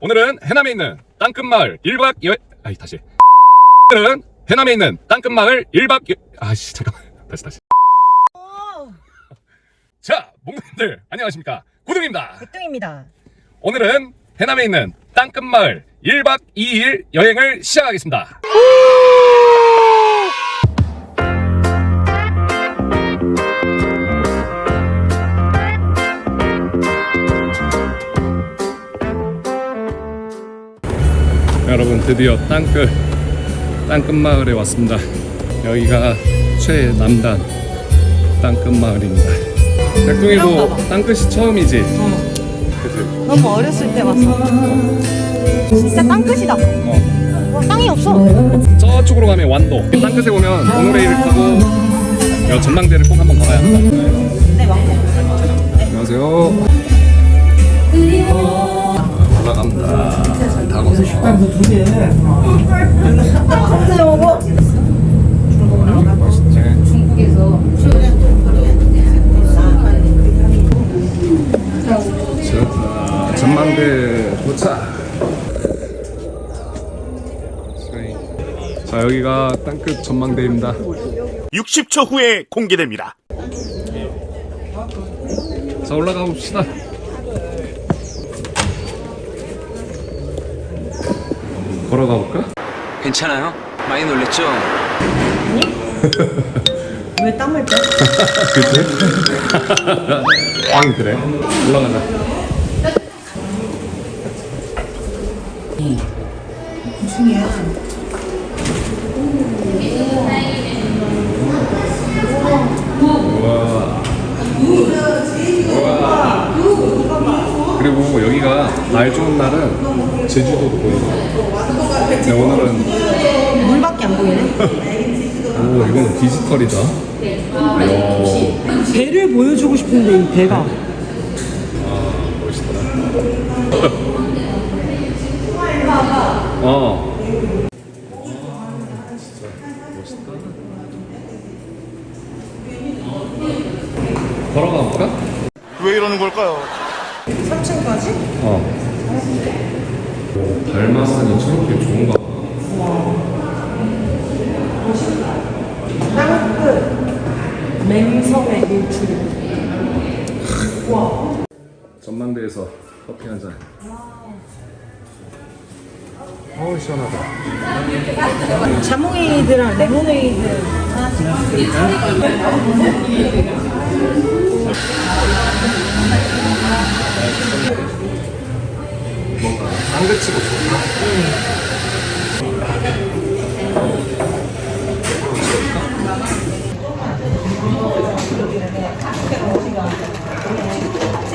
오늘은 해남에 있는 땅끝마을 1박 여 아이 다시. 오늘은 해남에 있는 땅끝마을 1박 여 아씨 잠깐만. 다시 다시. 자 목님들 안녕하십니까? 구둥입니다. 백등입니다. 오늘은 해남에 있는 땅끝마을 1박 2일 여행을 시작하겠습니다 여러분 드디어 땅끝 땅끝 마을에 왔습니다 여기가 최남단 땅끝 마을입니다 백동이도 땅끝이 처음이지? 그치? 너무 어렸을 때 왔어. 진짜 땅끝이다. 어. 와, 땅이 없어. 저쪽으로 가면 완도 땅끝에 오면 모노레일을 타고 여 전망대를 꼭 한번 가봐야 합니다 네, 맞고. 안녕하세요 올라갑니다. 잘 타고 자, 전망대 도착. 자 여기가 땅끝 전망대입니다. 60초 후에 공개됩니다. 자 올라가 봅시다 걸어가 볼까? 괜찮아요? 많이 놀랬죠? 왜 땀을 빼? 그치? 꽝 그래 우와. 우와. 그리고 여기가 날 좋은 날은 제주도도 보이고 근데 오늘은 물밖에 안 보이네. 오 이건 디지털이다 이야 배를 보여주고 싶은데 이 배가. 어. 걸어가 볼까? 왜 이러는 걸까요? 3층까지? 어. 오, 달마산이 저렇게 좋은가 봐. 맹성의 일출. 전망대에서 커피 한 잔. 어우 시원하다. 자몽에이드랑 레모네이드 하나씩. 딴데 치고 좋나?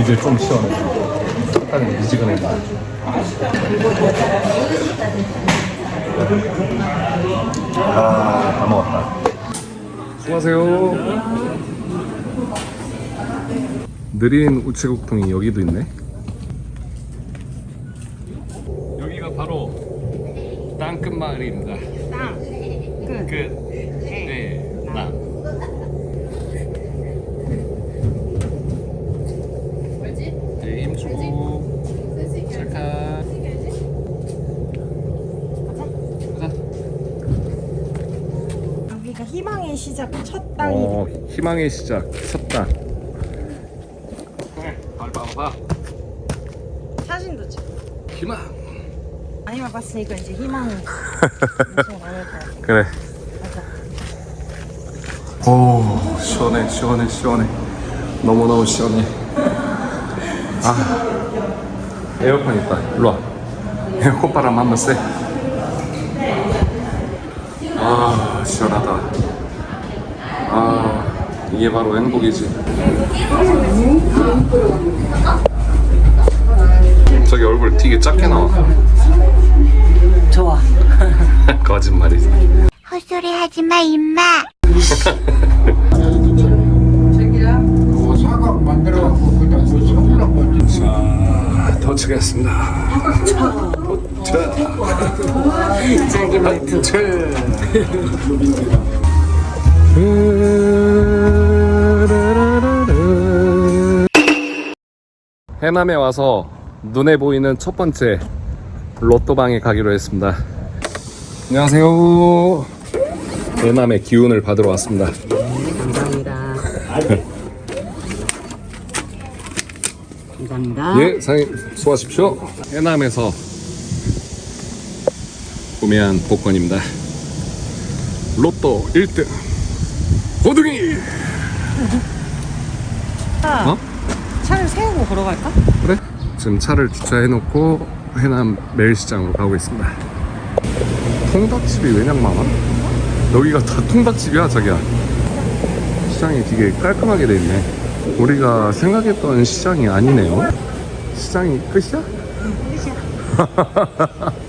이제 좀 시원해. 약간 미지근해. 아, 다 먹었다. 수고하세요. 느린 우체국통이 여기도 있네. 여기가 바로 땅 끝 마을입니다. 땅. 끝. 끝. 네. 땅. 네. 가자. 여기가 희망의 시작 첫 땅이. 어, 희망의 시작 첫 땅. 발바바 사진도 찍. 희망. 와봤으니까 이제 희망. 엄청 많을 것 같아. 그래. 오 시원해 시원해 시원해. 너무너무 시원해. 아 에어컨 있다. 일로 와. 에어컨 바람 한번 쐬아 시원하다. 아 이게 바로 행복이지. 저기 얼굴 되게 작게 나와 좋아. 거짓말이지 헛소리 하지 마, 임마. 자 도착했습니다 도착 자기 말투. 해남에 와서 눈에 보이는 첫 번째 로또방에 가기로 했습니다. 안녕하세요. 해남의 기운을 받으러 왔습니다. 감사합니다. 감사합니다. 예, 사장님 수고하십시오. 해남에서 구매한 복권입니다. 로또 1등 고등이. 차, 어? 차를 세우고 걸어갈까? 그래? 지금 차를 주차해놓고 해남 매일시장으로 가고 있습니다. 통닭집이 왜냥 많아? 여기가 다 통닭집이야, 자기야. 시장이 되게 깔끔하게 돼 있네. 우리가 생각했던 시장이 아니네요. 시장이 끝이야?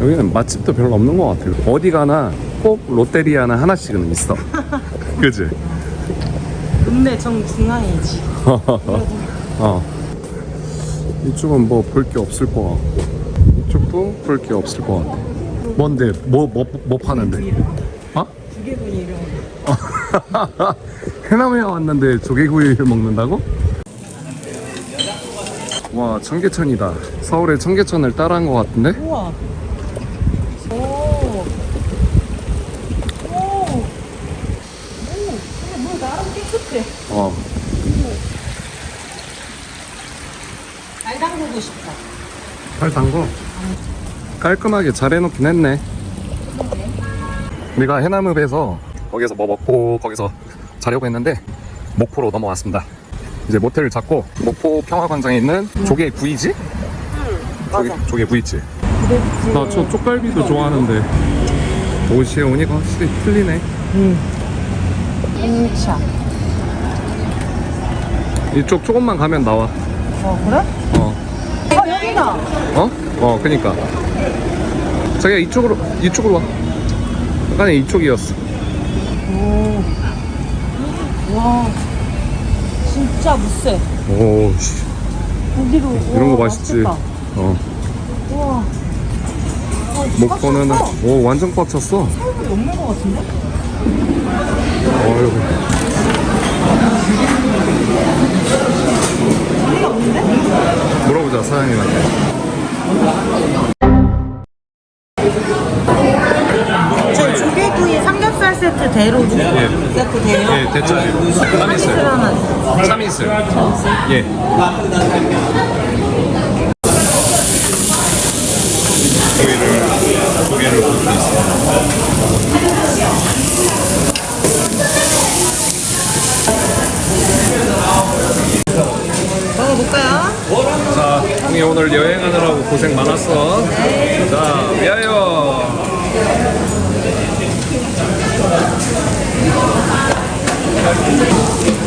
여기는 맛집도 별로 없는 것 같아요. 어디 가나 꼭 롯데리아는 하나씩은 있어. 그지? 근데 정 중앙이지. 어. 이쪽은 뭐 볼 게 없을 것 같고 이쪽도 볼 게 없을 것 같아. 뭔데? 뭐 뭐 뭐 파는데? 어? 두개분이 이름. 해남에 왔는데 조개구이를 먹는다고? 와 청계천이다. 서울의 청계천을 따라한 것 같은데? 우와. 오. 오. 오. 근데 뭐 나름 깨끗해. 어. 담그고 싶다. 잘 담궈. 깔끔하게 잘 해놓긴 했네. 우리가 해남읍에서 거기서 뭐 먹고 거기서 자려고 했는데 목포로 넘어왔습니다. 이제 모텔을 잡고 목포 평화광장에 있는 조개 구이지? 조개, 조개 구이지. 나 저 쪽갈비도 좋아하는데 옷이 오니까 확실히 틀리네. 홍차. 이쪽 조금만 가면 나와. 어 그래? 어. 어 여기다. 어? 어, 그니까. 자기야, 이쪽으로, 이쪽으로 와. 약간의 이쪽이었어. 오. 와. 진짜 무쇠. 오, 씨. 고기로. 이런 거 맛있지. 어. 어, 목포는. 오, 완전 꽉 찼어. 사람이 없는 것 같은데? 어휴. 없는데? 물어보자, 사장님한테. 저희 조개구이 삼겹살 세트 대로 주세요. 예. 세트 대요. 예, 됐죠. 3인승. 하나. 3인승. 예. 고기를, 고기를 굽고 있습니다. 먹어볼까요? 자, 형이 오늘 여행하느라 고 고생 많았어. 자, 위하여.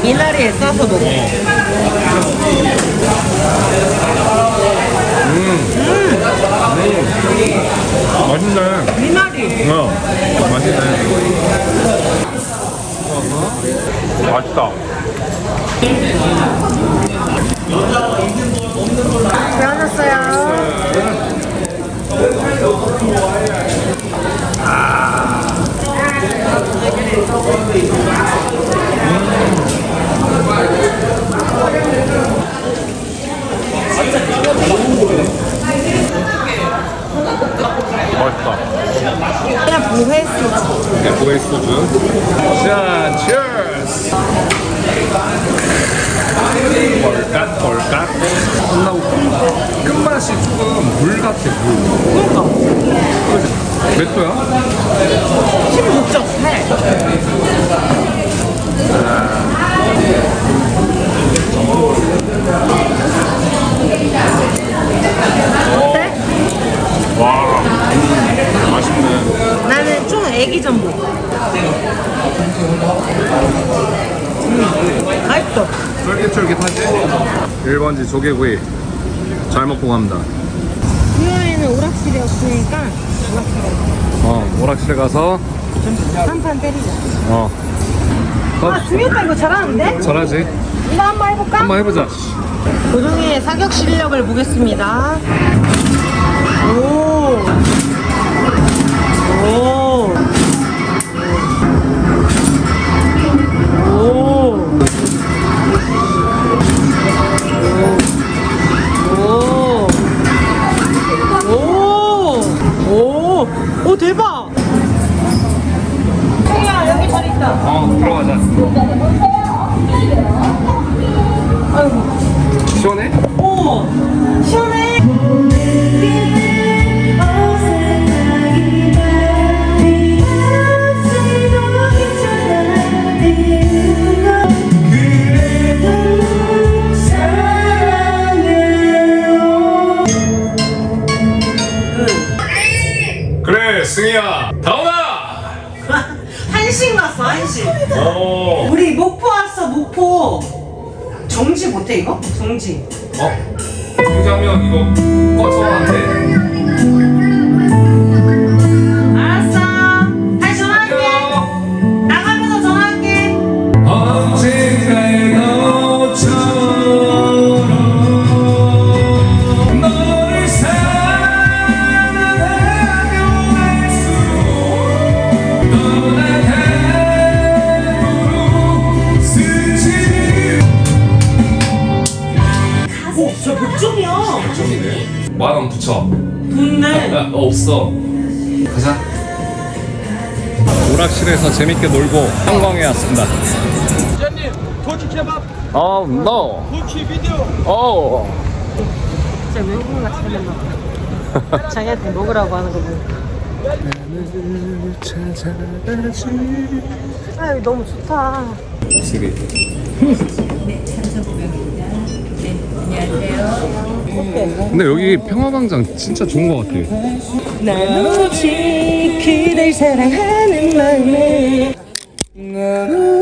미나리에 싸서 먹어. 맛있네. 미나리. 어, 맛있네. 맛있다. 배워놨어요. 맛있다. 그냥 부회수. 이게 보이 소주. 자, cheers. 벌깍, 벌깍. 끝나고 끝, 끝맛이 조금 물 같아, 물. 그러니까. 그지? 몇 도야? 16.8. 어때? 와, 맛있네. 나는 좀 애기 전복. 음, 맛있어. 쫄깃쫄깃하지? 1번지 조개구이. 잘 먹고 갑니다. 수요일에는 오락실이 없으니까 어, 오락실에 가서, 한 판 때리자. 어. 아, 중요다 이거 잘하는데? 잘하지? 이거 한 번 해볼까? 한번 해보자. 고종이의 사격 실력을 보겠습니다. 이거? 오락실에서 재밌게 놀고 한강에 왔습니다. 기자님 도치 케밥. 어, no. 도치 비디오. 어. 진짜 외국인 같이 생겼나 봐. 자기한테 먹으라고 하는 거 보니까 아 여기 너무 좋다. 쓰리. 근데 여기 평화광장 진짜 좋은 것 같아. 난 오직 그댈 사랑하는 마음에 왜냐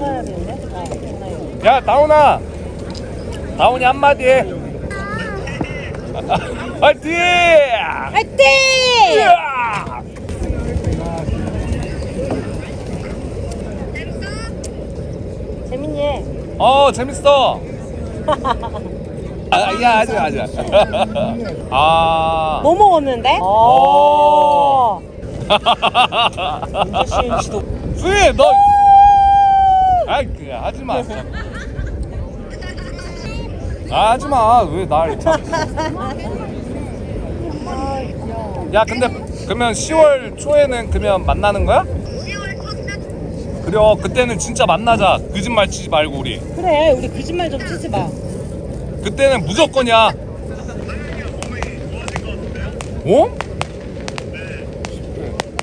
야 전화해 야, 다운아. 다운이 한마디 해. 화이팅! 화이팅! 재밌니? 어, 재밌어. 아, 야, 아직 아직. 아. 뭐 먹었는데? 오. 수희, 너. 아이, 그 하지 마. 아, 하지 마. 왜날 자꾸. 야, 근데 그러면 10월 초에는 그러면 만나는 거야? 그래, 그때는 진짜 만나자. 거짓말 치지 말고 우리. 그래 우리 거짓말 좀 치지 마 그때는 무조건이야. 어?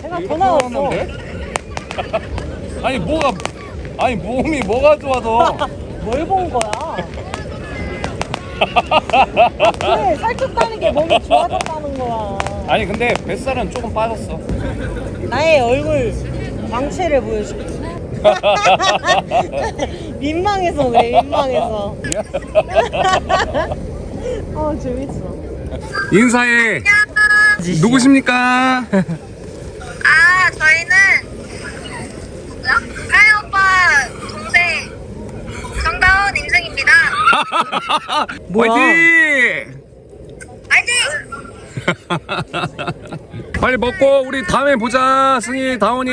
내가 더 나왔어 좋아하는데? 아니 뭐가 아니 몸이 뭐가 좋아 너? 뭘본 거야? 아, 그래 살쪘다는 게 몸이 좋아졌다는 거야 아니 근데 뱃살은 조금 빠졌어. 나의 얼굴 광채를 보여줄게 민망해서 그래 민망해서 어 재밌어 인사해. 누구십니까? 아, 저희는 동생 정다운 인생입니다. 뭐야? 화이팅! 화이팅! 빨리 먹고 우리 다음에 보자. 승희, 다운이.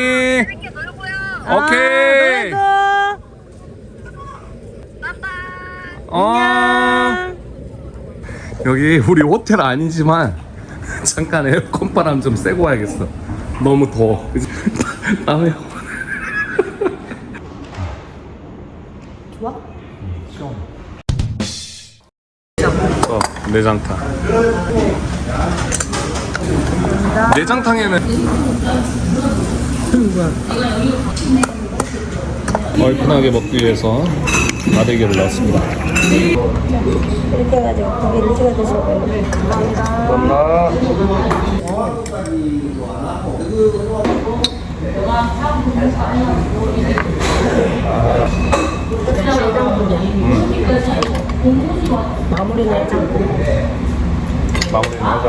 놀고요. 오케이. 아, 빠빠. 어. 여기 우리 호텔 아니지만 잠깐 에어컨 바람 좀 쐬고 와야겠어. 너무 더워. 다음에. 어, 내장탕. 내장탕에는 얼큰하게 먹기 위해서 마대기를 넣었습니다. 이렇게 해가지고 고기를 찍어 드시 고 마무리는 해장국 마무리는 하자.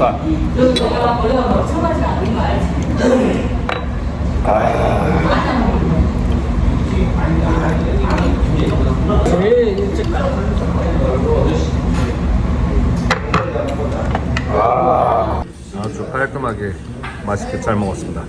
막타. 제일 일찍 아주 깔끔하게 맛있게 잘 먹었습니다.